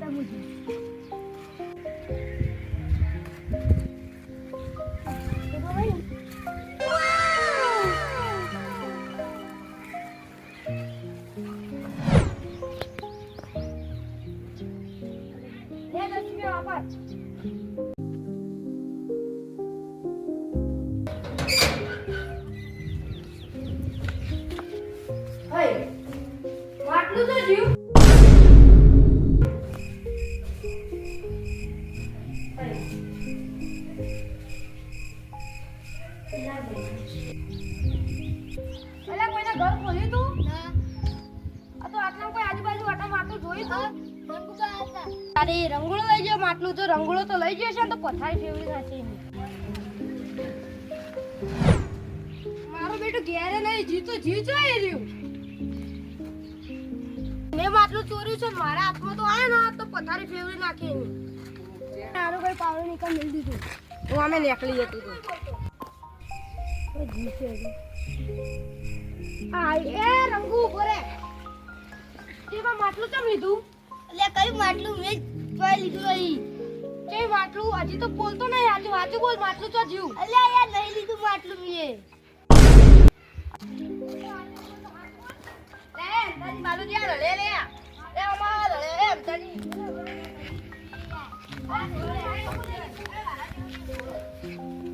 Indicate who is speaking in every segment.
Speaker 1: બોલે તો હા તું બેસતા મુજે લે દસ રૂપિયા લઈ જાય માટલું તો રંગોળો તો લઈ જશે તો પથારી ફેવરી નાખી મારો બેટો ઘેરે નહીં જીવ તો જીવ જોઈ રહ્યું. મેં માટલું ચોર્યું છે, મારા હાથમાં તો આવે ને, તો પથારી ફેવરી નાખી એની તારું કોઈ પાવડો નીકળ મિલ દીધું. હું અમે નીકળી જતું હતું. આ એ રંગુ માટલું ચમ લીધું?
Speaker 2: એટલે કયું માટલું મેં જોઈ લીધું નહીં
Speaker 1: કે માટલું હજી તો બોલતો નહીં હાચું વાંચું બોલ માટલું તો જીવ.
Speaker 2: અલ્યા યાર નહીં લીધું માટલું મેં
Speaker 1: લે તારી બાલુ જ્યાં લે લે. લે અમાર લે એમ તારી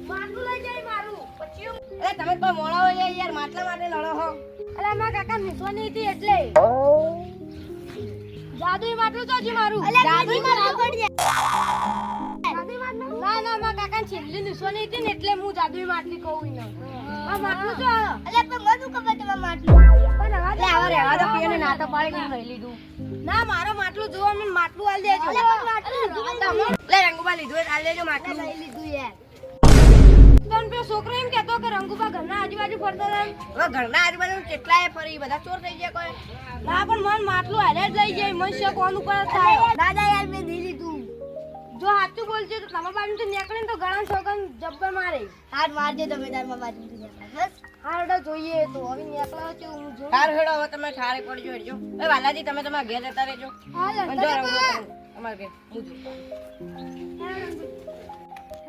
Speaker 1: માટલું લઈ જાય મારું. પછી
Speaker 2: અરે તમે મોડા હોય યાર માટલા માટે લડો હો.
Speaker 1: અલા મારા કાકા નિસવાની હતી એટલે. જાદુઈ માટલું તો જી મારું.
Speaker 2: જાદુ માટલું પડી
Speaker 1: ના ના મા કાકા છેલ્લી નિસવાની હતી ને એટલે હું જાદુ માટલી કહું ને આ માટલું તો
Speaker 2: અલે પણ મનુ ખબર તમારે માટલું.
Speaker 1: પણ હવે
Speaker 2: એટલે હવે રહેવા દો પીને ના તો પાડી નહીં લઈ લીધું.
Speaker 1: ના મારો માટલું જોવા મને માટલું આલ દેજો.
Speaker 2: અલે પણ માટલું તમે
Speaker 1: લે રંગુબા લીધું. આલ દેજો માટલું.
Speaker 2: લઈ લીધું યાર.
Speaker 1: તન પે છોકરો એમ કહેતો કે રંગુબા ઘરના આજુબાજુ ફરતા હતા
Speaker 2: હવે ઘરના આજુબાજુ કેટલાય ફરી બધા ચોર થઈ ગયા કોઈ?
Speaker 1: ના પણ મન માટલું હારે જ લઈ જાય. મન છે કોનું પર થાય.
Speaker 2: દાદા યાર મેં નહીં લીધું.
Speaker 1: જો સાચું બોલજો તો તમારા બાજુથી નીકળે તો ઘણા છોકરા જબ્બર મારે.
Speaker 2: હાથ મારજો તમે તારમાં બાજુ બસ.
Speaker 1: હારડો જોઈએ તો. હવે નીકળો છે હું જો
Speaker 2: હાર હેડો હવે તમે ઠારે પડજો હેડજો. એ વાલાજી તમે તમારા ઘેર જતા રહેજો. તમે અમારા ઘેર હું.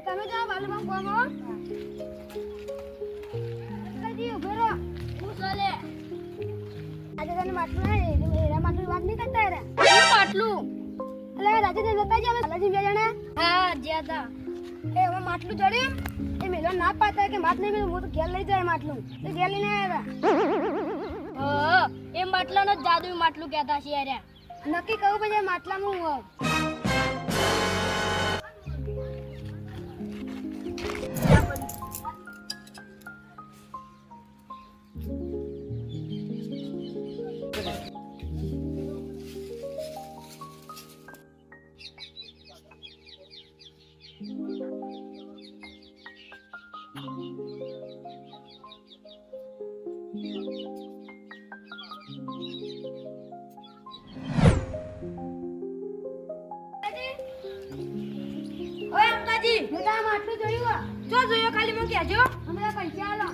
Speaker 1: તમે જાઓ બાલુમાં કોમ આવો કદી ઊભો રહો. હું ચાલે આજે તને માટલું ના રે એરા માટલું વાત નહીં કરતા એરા શું માટલું? એટલે રાજે તે જતા જ અમે લાજી બે જણા. હા જ્યાં એ હવે માટલું ચડ્યું એ મેલો ના પાતા કે માત નહીં મેલું હું તો ઘેર લઈ જાય માટલું. તો ઘેર લઈને આવ્યા એ માટલાનો જાદુ માટલું કહેતા છે યાર નક્કી કહું પછી માટલામાં હું ઓય અંકાજી મેં તારા માટલું જોયું જો જોયો ખાલી મને કહેજો હમણાં પૈસા આલો.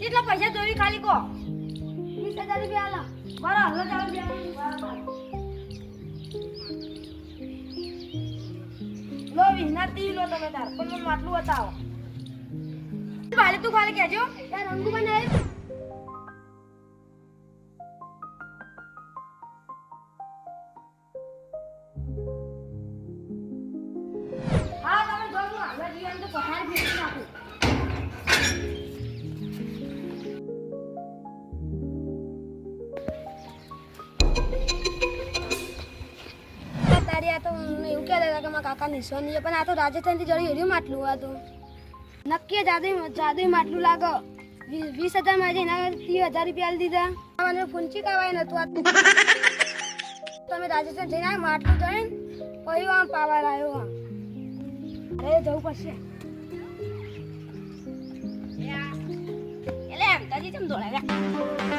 Speaker 1: કેટલા પૈસા જોઈ ખાલી કહો વીસ હજાર રૂપિયા આલો. બરો હવે ચાલો લો વિનાતી લો તમે તાર. પણ મને માટલું બતાવો. ભાલે તું ખાલી કહેજો યાર રંગુ બનાવી હા તમે જો હું આગળ જઈને તો પથારી ફેરવી નાખું તારી આ તો એવું કહેતા હતા કે મારા કાકા નિશાની પણ આ તો રાજસ્થાનથી જડી હેર્યું માટલું આ તો નક્કી જાદુ જાદુ માટલું લાગો. વીસ હજારમાં એના ત્રીસ હજાર રૂપિયા આલી દીધા. મને ફૂંચી કાવાય નતું તમે રાજસ્થાન જઈને માટલું જઈને પછી આમ પાવા આવ્યો અરે જવું પડશે.
Speaker 2: એટલે એમ તાજી ચમ દોડાવ્યા?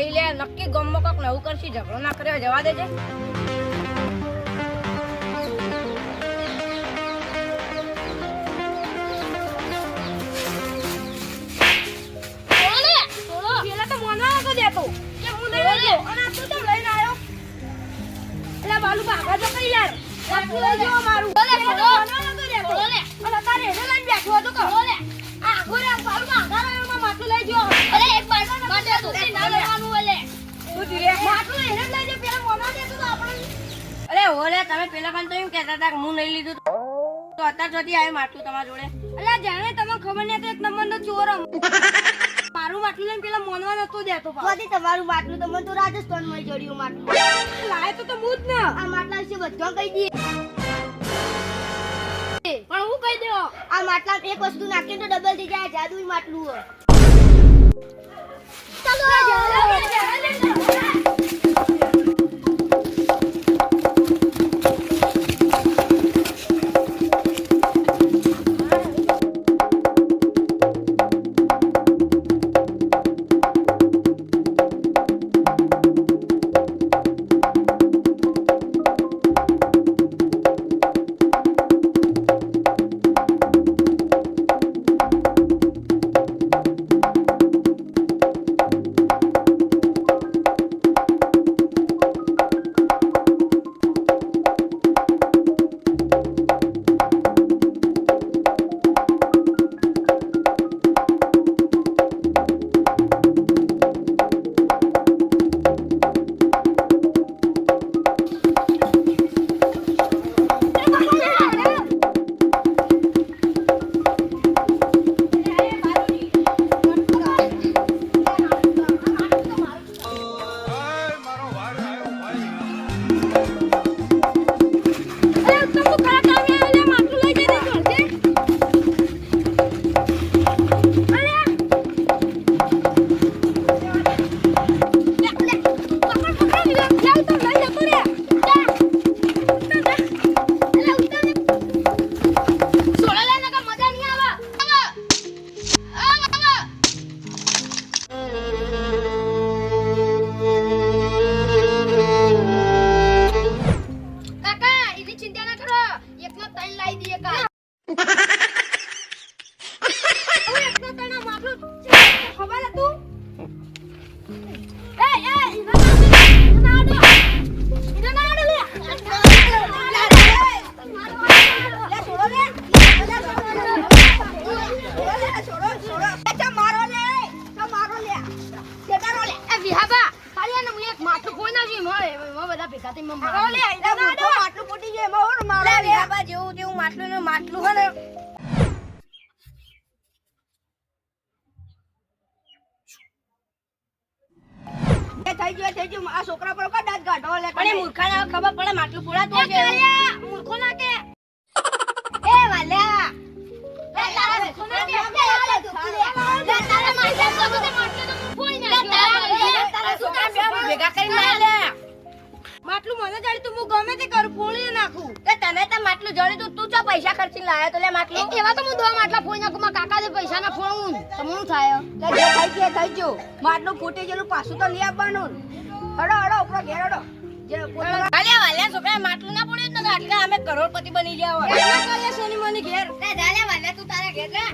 Speaker 2: અરે લે નક્કી ગમમાં કોક નવું કરશી ઝઘડો ના કર્યો જવા દેજે.
Speaker 1: પેલા તો જો નતો દેતો કે ઓલે
Speaker 2: તમે પેલા પણ તો એમ કહેતા હતા કે હું નહીં લીધું તો અત્યાર સુધી આવ્યું માટલું તમારા જોડે.
Speaker 1: એટલે જાણે તમને ખબર નહીં એક નંબરનો ચોર. મારું માટલું લઈને પેલા મોનવા નતો દેતો પાછો.
Speaker 3: તમારું માટલું તમને તો રાજસ્થાનમાં જડ્યું માટલું.
Speaker 1: લાય તો તો હું જ ને.
Speaker 3: આ માટલા વિશે બધું કહી દઈએ.
Speaker 1: પણ હું કહી દેવો?
Speaker 3: આ માટલા એક વસ્તુ નાખીએ તો ડબલ થઈ જાય જાદુઈ માટલું હોય.
Speaker 1: ભેગા થઈ લે માટલું ફૂટી જાય મોર મારો
Speaker 2: અરે વિહાબા જેવું જેવું માટલું ને માટલું હે ને.
Speaker 3: એ થઈ ગયું થઈ ગયું. આ છોકરા પર કા દાંત કાઢો લે.
Speaker 2: પણ એ મૂર્ખાને ખબર પડે માટલું પૂરાતું
Speaker 1: એ મૂર્ખો ના કે
Speaker 3: એ વાલ્યા.
Speaker 1: લે તારા મૂર્ખો ના કે લે તારા માટલું તો બધે માટલું તો હું ફોડી નાખ્યો
Speaker 2: છોકરા ભેગા કરીને લે
Speaker 1: માટલું મને જડી તું હું ગમે તે કરું ફોડી નાખું.
Speaker 2: કે તને તો માટલું જડી તું તું ચા પૈસા ખર્ચીને લાયો તો લે માટલું.
Speaker 1: એવા તો હું દો માટલા ફોડી નાખું મારા કાકા દે પૈસા ના ફોડું. તો હું થાય.
Speaker 3: લે જે થઈ ગયું થઈ જો માટલું ફૂટી ગયેલું પાછું તો લઈ આવવાનું. હડો હડો ઉપરો ઘેર હડો.
Speaker 2: વાલ્યા વાલ્યા છોકરા માટલું ના પડ્યું તો આટલા અમે કરોડપતિ બની ગયા હોય.
Speaker 1: એટલા કરીએ સોની મની ઘેર.
Speaker 2: લે વાલ્યા તું તારા ઘેર જા.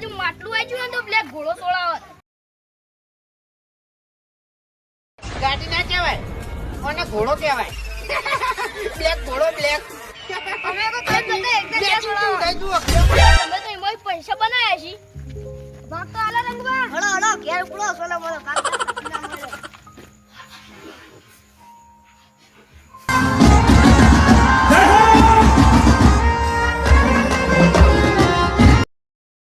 Speaker 1: બાજુ માટલું આવી ગયું ને તો બ્લેક ઘોડો સોળાવત
Speaker 2: ગાડી ના કહેવાય. અને ઘોડો કહેવાય. બ્લેક ઘોડો બ્લેક
Speaker 1: અમે તો કઈ બધા એક જ સોળાવત અમે તો એમાં પૈસા બનાવ્યા છે ભાગ તો આલા રંગવા
Speaker 3: હડો હડો ઘેર ઉપડો સોલા બોલો કાકા